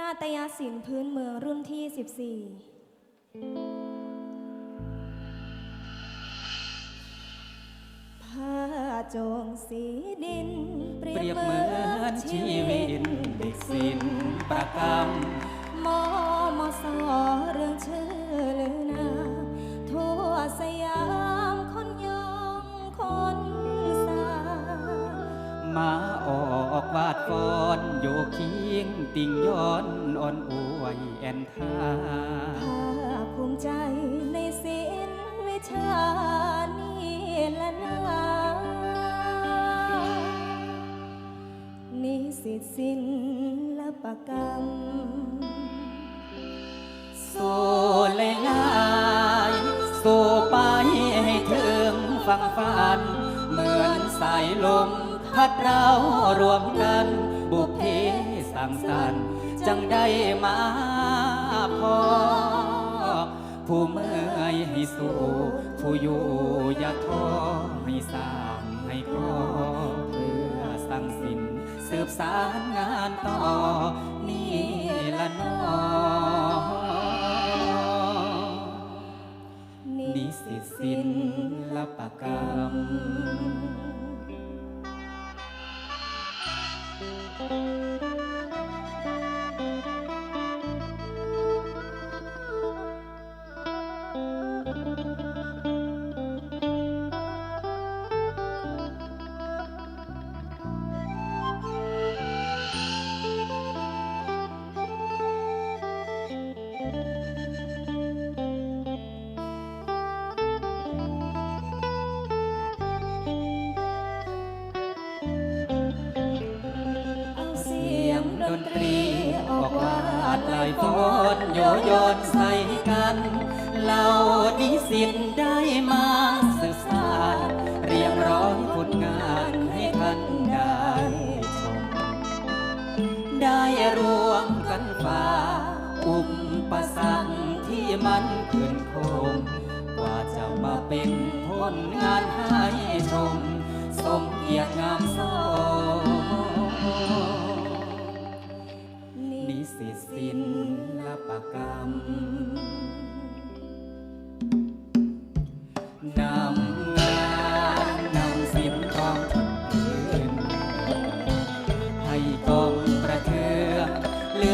นาตยศิลป์พื้นเมืองรุ่นที่ 14 ผ้าโจงสีดิน เปรียบเหมือนชีวิตเด็กศิลปกรรมมอมอสอเรื่องชื่อลือนาทั่วสยามคนยองคนสามาออกวาดฟอนโยคิง ติงย้อนอ่อนอวยแอนทาภาคภูมิใจในศิลวิชานี่ละนานิสิตศิลปกรรมสู้เลลายสู้ไปให้ถึงฟังฝัน เหมือนสายลมพัดเรารวมกันบุพเพ สังสรรค์จังได้มาพอ ผู้เมื่อยให้สู้ผู้อยู่อย่าท้อให้สร้างให้ก่อเพื่อสร้างสินสืบสารงานต่อ นี่ละนอนิสิตศิลปกรรมาลายฟอนโยยโยโยนใส่กันเหล่านิสิตได้มาศึกษา เรียงร้อยผลงานให้ท่านได้ชม ได้รวมกันฝ่าอุปสรรคที่มันขึ้นโคมกว่าจะมาเป็นผลงานให้ชม สมเกียรติงาม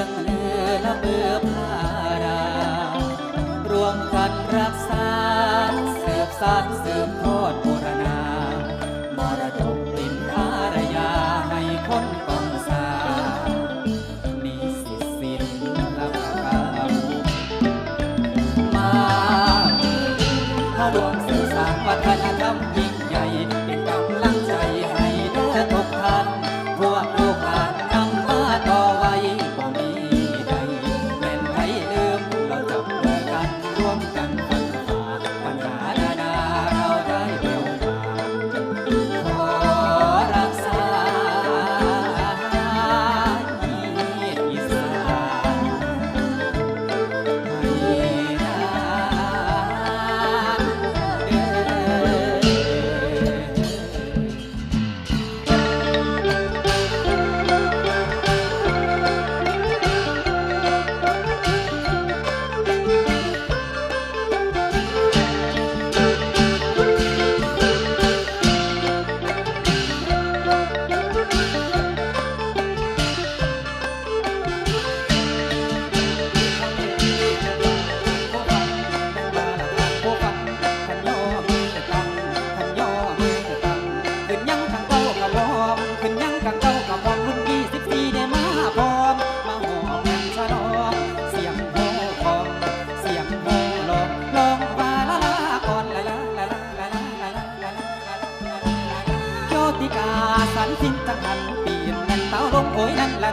องเลือละเบือพารารวมกันรักษาสืบสานสืบทอดโบูรณามรดกลินทารยาให้คนกองสานิสิตศิลปกรรมมาเข้ารวมสื่อสารวัฒนธรรม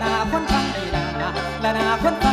นั่นละนาคนฟังนี่นาละนาคนฟัง